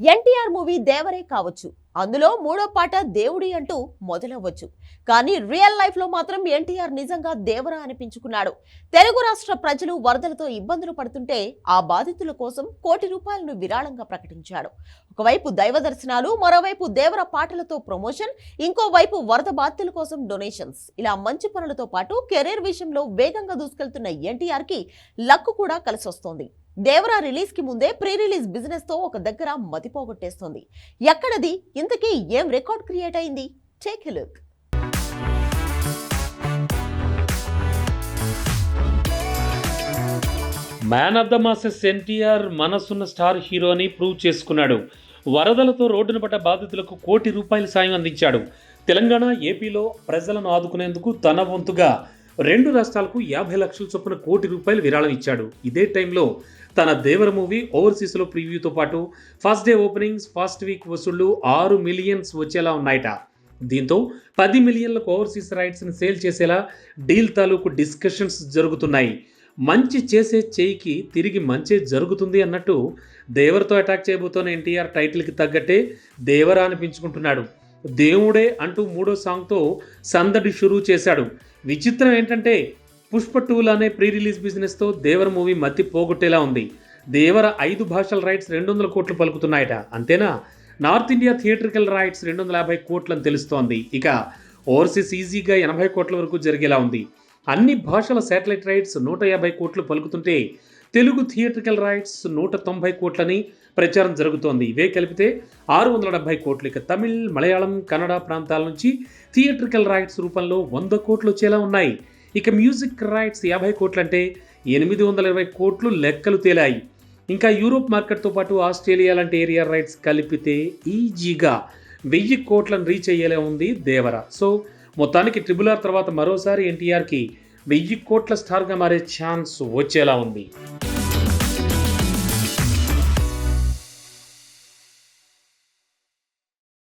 NTR movie దేవరే కావచ్చు. అందులో మూడో పాట దేవుడి అంటూ మొదలవ్వచ్చు. కానీ రియల్ లైఫ్లో మాత్రం ఎన్టీఆర్ నిజంగా దేవరా అనిపించుకున్నాడు. తెలుగు రాష్ట్ర ప్రజలు వరదలతో ఇబ్బందులు పడుతుంటే ఆ బాధితుల కోసం కోటి రూపాయలను విరాళంగా ప్రకటించాడు. ఒకవైపు దైవ దర్శనాలు మరోవైపు దేవర పాటలతో ప్రమోషన్ ఇంకోవైపు వరద బాధితుల కోసం డొనేషన్స్. ఇలా మంచి పనులతో పాటు కెరీర్ విషయంలో వేగంగా దూసుకెళ్తున్న ఎన్టీఆర్కి లక్కు కూడా కలిసొస్తోంది. దేవరా రిలీజ్కి ముందే ప్రీ రిలీజ్ బిజినెస్తో ఒక దగ్గర మతిపోగొట్టేస్తుంది ఎక్కడది? ఇంతకీ ఏం రికార్డ్ క్రియేట్ అయింది? Take look. Man of the masses NTR మనసున్న స్టార్ హీరో అని ప్రూవ్ చేసుకున్నాడు. వరదలతో రోడ్డున పడ్డ బాధితులకు కోటి రూపాయల సాయం అందించాడు. తెలంగాణ ఏపీలో ప్రజలను ఆదుకునేందుకు తన వంతుగా రెండు రాష్ట్రాలకు యాభై లక్షల చొప్పున కోటి రూపాయలు విరాళం ఇచ్చాడు. ఇదే టైంలో తన దేవర మూవీ ఓవర్సీస్లో ప్రివ్యూతో పాటు first day openings first week వసూళ్ళు ఆరు మిలియన్స్ వచ్చేలా ఉన్నాయట. దీంతో పది మిలియన్లకు ఓవర్సీస్ రైట్స్ని సేల్ చేసేలా డీల్ తాలూకు డిస్కషన్స్ జరుగుతున్నాయి. మంచి చేసే చేయికి తిరిగి మంచి జరుగుతుంది అన్నట్టు దేవరతో అటాక్ చేయబోతున్న ఎన్టీఆర్ టైటిల్కి తగ్గట్టే దేవరా అనిపించుకుంటున్నాడు. దేవుడే అంటూ మూడో సాంగ్తో సందడి షురూ చేశాడు. విచిత్రం ఏంటంటే పుష్ప టూల్ అనే ప్రీ రిలీజ్ బిజినెస్తో దేవర మూవీ మత్తి పోగొట్టేలా ఉంది. దేవర ఐదు భాషల రైట్స్ రెండు వందల కోట్లు పలుకుతున్నాయట. అంతేనా? నార్త్ ఇండియా థియేట్రికల్ రైట్స్ రెండు వందల యాభై కోట్లని తెలుస్తోంది. ఇక ఓవర్సీస్ ఈజీగా ఎనభై కోట్ల వరకు జరిగేలా ఉంది. అన్ని భాషల శాటిలైట్ రైట్స్ నూట యాభై కోట్లు పలుకుతుంటే తెలుగు థియేట్రికల్ రైట్స్ నూట తొంభై కోట్లని ప్రచారం జరుగుతోంది. ఇవే కలిపితే ఆరు వందల డెబ్బై కోట్లు ఇక తమిళ్ మలయాళం కన్నడ ప్రాంతాల నుంచి థియేట్రికల్ రైట్స్ రూపంలో వంద కోట్లు వచ్చేలా ఉన్నాయి. ఇక మ్యూజిక్ రైట్స్ యాభై కోట్లు అంటే ఎనిమిది వందల ఇరవై కోట్లు లెక్కలు తేలాయి. ఇంకా యూరోప్ మార్కెట్తో పాటు ఆస్ట్రేలియా లాంటి ఏరియా రైట్స్ కలిపితే ఈజీగా వెయ్యి కోట్లను రీచ్ అయ్యేలా ఉంది దేవర. సో మొత్తానికి ట్రిబుల్ ఆర్ తర్వాత మరోసారి ఎన్టీఆర్కి వెయ్యి కోట్ల స్టార్గా మారే ఛాన్స్ వచ్చేలా ఉంది.